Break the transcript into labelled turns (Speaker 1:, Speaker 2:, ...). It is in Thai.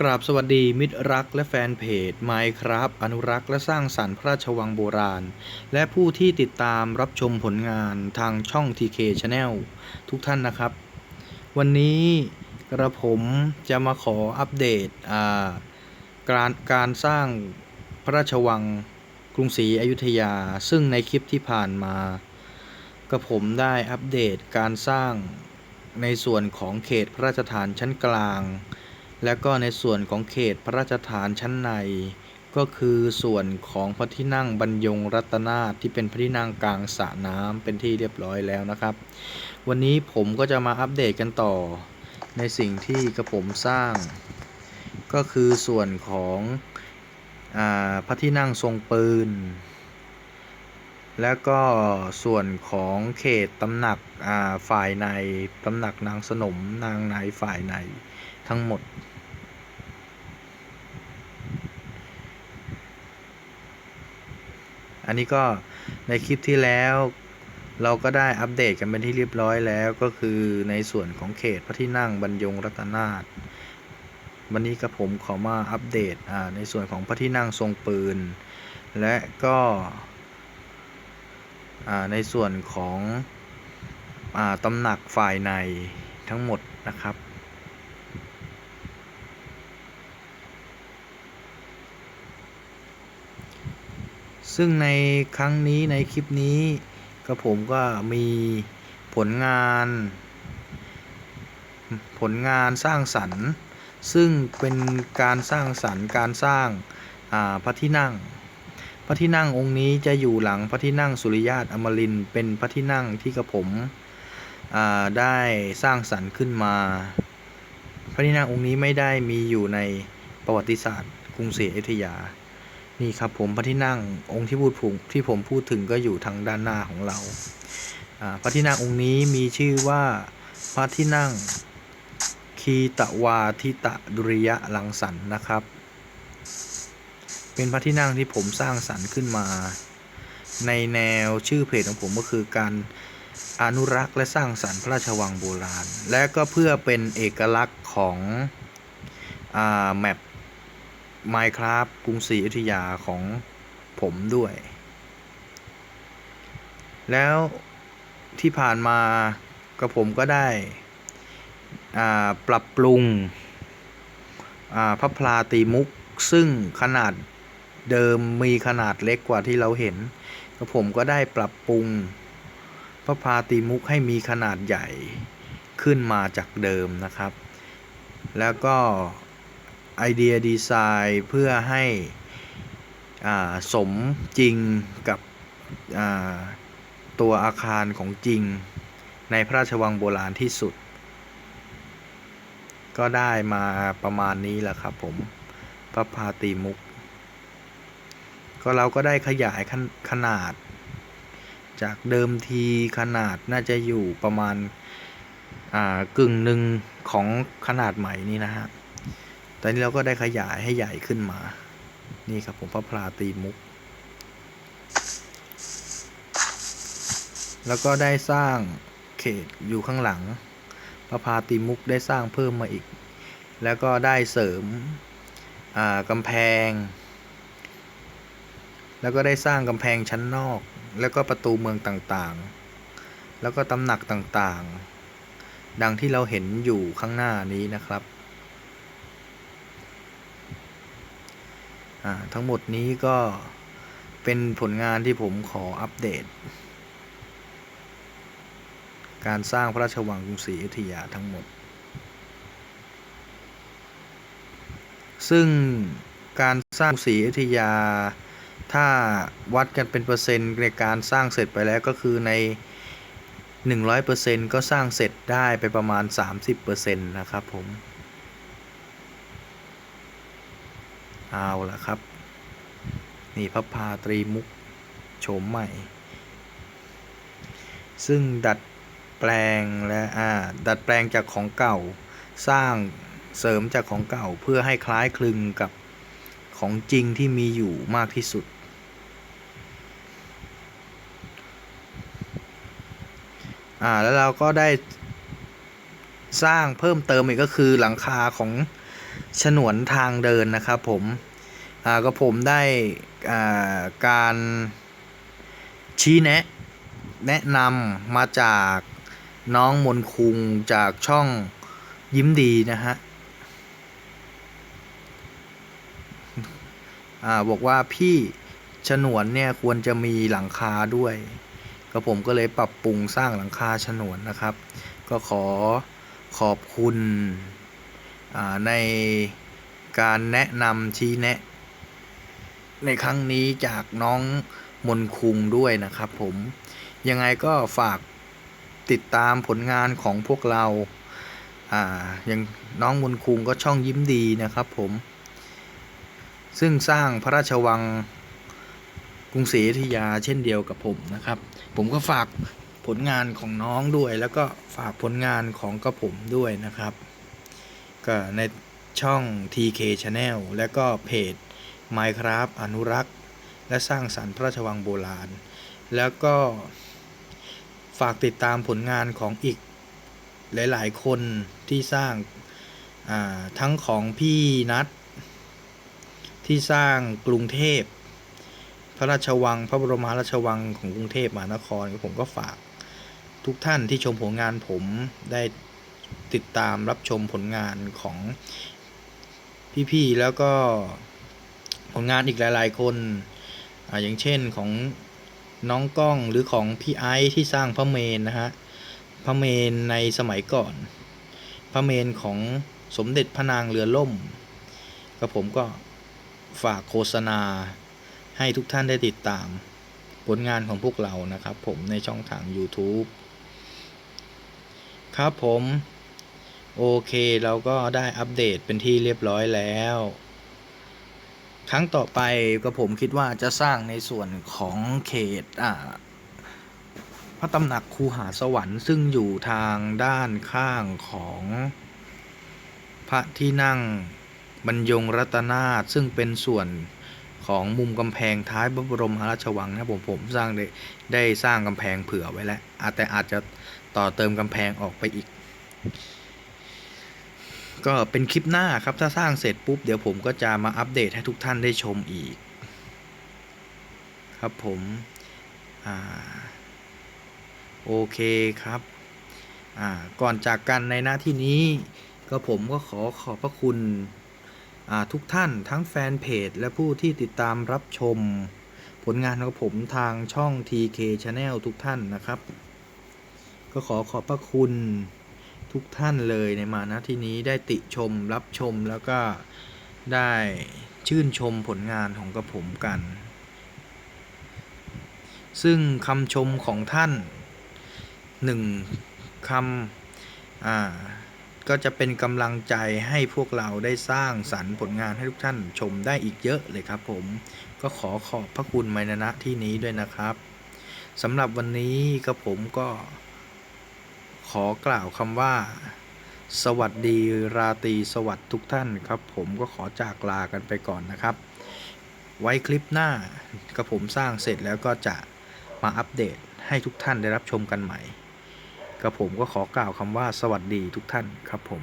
Speaker 1: กราบสวัสดีมิตรรักและแฟนเพจ Minecraft อนุรักษ์และสร้างสรรค์พระราชวังโบราณ และผู้ที่ติดตามรับชมผลงานทางช่อง TK Channel ทุกท่านนะครับ วันนี้กระผมจะมาขออัปเดตาการการสร้างพระราชวังกรุงศรีอยุธยา ซึ่งในคลิปที่ผ่านมา กระผมได้อัปเดตการสร้างในส่วนของเขตพระราชฐานชั้นกลาง และก็ในส่วนของเขตพระราชฐานชั้นใน ก็คือส่วนของพระที่นั่งบรรยงรัตนาที่เป็นพระที่นั่งกลางสระน้ำเป็นที่เรียบร้อยแล้วนะครับ วันนี้ผมก็จะมาอัปเดตกันต่อ ในสิ่งที่กระผมสร้าง ก็คือส่วนของอพระที่นั่งทรงปืน และก็ส่วนของเขตตำหนักฝ่ายในตำหนักนางสนมนางในฝ่ายในทั้งหมด อันนี้ก็ในคลิปที่แล้วเราก็ได้อัปเดตกันเป็นที่เรียบร้อยแล้วก็คือในส่วนของเขตพระที่นั่งบรรยงรัตนาถวันนี้กับผมขอมาอัปเดตในส่วนของพระที่นั่งทรงปืน และก็ในส่วนของอ่าตำหนักฝ่ายในทั้งหมดนะครับ ซึ่งในครั้งนี้ในคลิปนี้ก็ผมก็มีผลงาน ผลงานสร้างสรรค์ ซึ่งเป็นการสร้างสรรค์การสร้างาพระที่นั่ง พระที่นั่งองค์นี้จะอยู่หลังพระที่นั่งสุริยาตอมรินเป็นพระที่นั่งที่กระผมได้สร้างสรรค์ขึ้นมา พระที่นั่งองค์นี้ไม่ได้มีอยู่ในประวัติศาสตร์กรุงศรีอยุธยา นี่ครับผมพระที่นั่งองค์ที่พูดผมที่ผมพูดถึงก็อยู่ทางด้านหน้าของเราพระที่นั่งองค์นี้มีชื่อว่าพระที่นั่งคีตวาทิตะดุริยะลังสรรค์นะครับ เป็นพระที่นั่งที่ผมสร้างสรรค์ขึ้นมา ในแนวชื่อเพจของผมก็คือการอนุรักษ์และสร้างสรรค์พระราชวังโบราณ และก็เพื่อเป็นเอกลักษณ์ของอแมป Minecraft กรุงศรีอยุธยาของผมด้วย แล้วที่ผ่านมากับผมก็ได้ปรับปรุงพระพลาตีมุก ซึ่งขนาดเดิมมีขนาดเล็กกว่าที่เราเห็นกับผมก็ได้ปรับปรุงพระพลาตีมุกให้มีขนาดใหญ่ขึ้นมาจากเดิมนะครับ แล้วก็ ไอเดียดีไซน์เพื่อให้สมจริงกับตัวอาคารของจริงในพระราชวังโบราณที่สุด ก็ได้มาประมาณนี้แหละครับผมพระพาตีมุก ก็เราก็ได้ขยายขนขนาด จากเดิมทีขนาดน่าจะอยู่ประมาณกึ่งหนึ่งของขนาดใหม่นี่นะฮะ ตอนนี้เราก็ได้ขยายให้ใหญ่ขึ้นมา นี่ครับผมพระพลาตีมุก แล้วก็ได้สร้างเขตอยู่ข้างหลัง พระพาตีมุกได้สร้างเพิ่มมาอีก แล้วก็ได้เสริมกำแพง แล้วก็ได้สร้างกำแพงชั้นนอก แล้วก็ประตูเมืองต่างๆ แล้วก็ตำหนักต่างๆ ดังที่เราเห็นอยู่ข้างหน้านี้นะครับ อ่า ทั้งหมดนี้ก็เป็นผลงานที่ผมขออัปเดต การสร้างพระราชวังกรุงศรีอยุธยาทั้งหมด ซึ่งการสร้างกรุงศรีอยุธยา ถ้าวัดกันเป็นเปอร์เซ็นต์ในการสร้างเสร็จไปแล้วก็คือใน 100%ก็สร้างเสร็จได้ไปประมาณ 30%นะครับผม เอาละครับ นี่พระพาตรีมุกโฉมใหม่ ซึ่งดัดแปลงและอ่าดัดแปลงจากของเก่า สร้างเสริมจากของเก่าเพื่อให้คล้ายคลึงกับของจริงที่มีอยู่มากที่สุด อ่าแล้วเราก็ได้สร้างเพิ่มเติมอีกก็คือหลังคาของ ฉนวนทางเดินนะครับผมก็ผมได้การชี้แนะ แนะนำมาจากน้องมนคุงจากช่องยิ้มดีนะฮะอบอกว่าพี่ฉนวนเนี่ยควรจะมีหลังคาด้วย ก็ผมก็เลยปรับปรุงสร้างหลังคาฉนวนนะครับ ก็ขอขอบคุณ ในการแนะนำชี้แนะ ในครั้งนี้จากน้องมนคุงด้วยนะครับผมยังไงก็ฝากติดตามผลงานของพวกเราอ่าอย่างน้องมนคุงก็ช่องยิ้มดีนะครับผม ซึ่งสร้างพระราชวังกรุงศรีอยุธยาเช่นเดียวกับผมนะครับ ผมก็ฝากผลงานของน้องด้วย แล้วก็ฝากผลงานของกระผมด้วยนะครับ ก็ในช่อง TK Channel และก็เพจ Minecraft อนุรักษ์ และสร้างสรรค์พระราชวังโบราณ แล้วก็ฝากติดตามผลงานของอีกหลาย ๆ คนที่สร้างาทั้งของพี่นัทที่สร้างกรุงเทพ พระราชวัง พระบรมราชวังของกรุงเทพมหานครผมก็ฝากทุกท่านที่ชมผลงานผมได้ ติดตามรับชมผลงานของพี่ๆแล้วก็ผลงานอีกหลาย ๆ คนออย่างเช่นของน้องกล้องหรือของพี่ไอซ์ที่สร้างพระเมนนะฮะพระเมนในสมัยก่อน พระเมนของสมเด็จพระนางเรือล่มก็ผมก็ฝากโฆษณาให้ทุกท่านได้ติดตามผลงานของพวกเรานะครับ ผมในช่องทาง YouTube ครับผม โอเคเราก็ได้อัปเดตเป็นที่เรียบร้อยแล้ว ครั้งต่อไปก็ผมคิดว่าจะสร้างในส่วนของเขตอ่าพระตำหนักคูหาสวรรค์ซึ่งอยู่ทางด้านข้างของพระที่นั่งบรรยงรัตนาซึ่งเป็นส่วนของมุมกำแพงท้ายพระบรมหาราชวังนะผมผมสร้างได้ได้สร้างกำแพงเผื่อไว้แล้วอาจแต่อาจจะต่อเติมกำแพงออกไปอีก ก็เป็นคลิปหน้าครับ ถ้าสร้างเสร็จปุ๊บ เดี๋ยวผมก็จะมาอัปเดตให้ทุกท่านได้ชมอีก ครับผมอ่าโอเคครับอ่าก่อนจากกันในหน้าที่นี้ ก็ผมก็ขอขอบพระคุณอ่าทุกท่านทั้งแฟนเพจ และผู้ที่ติดตามรับชม ผลงานของผมทางช่อง TK Channel ทุกท่านนะครับ ก็ขอขอบพระคุณ ทุกท่านเลยในมาณที่นี้ได้ติชมรับชมแล้วก็ได้ชื่นชมผลงานของกระผมกัน ซึ่งคำชมของท่านหนึ่งคำอ่าก็จะเป็นกำลังใจให้พวกเราได้สร้างสรรค์ผลงานให้ทุกท่านชมได้อีกเยอะเลยครับผมก็ขอขอบพระคุณไมนณะที่นี้ด้วยนะครับสำหรับวันนี้ก็ผมก็ ขอกล่าวคำว่า สวัสดีราตรีสวัสดิ์ทุกท่านครับ ผมก็ขอจากลากันไปก่อนนะครับ ไว้คลิปหน้ากระผมสร้างเสร็จแล้วก็จะมาอัปเดตให้ทุกท่านได้รับชมกันใหม่กระผมก็ขอกล่าวคำว่าสวัสดีทุกท่านครับผม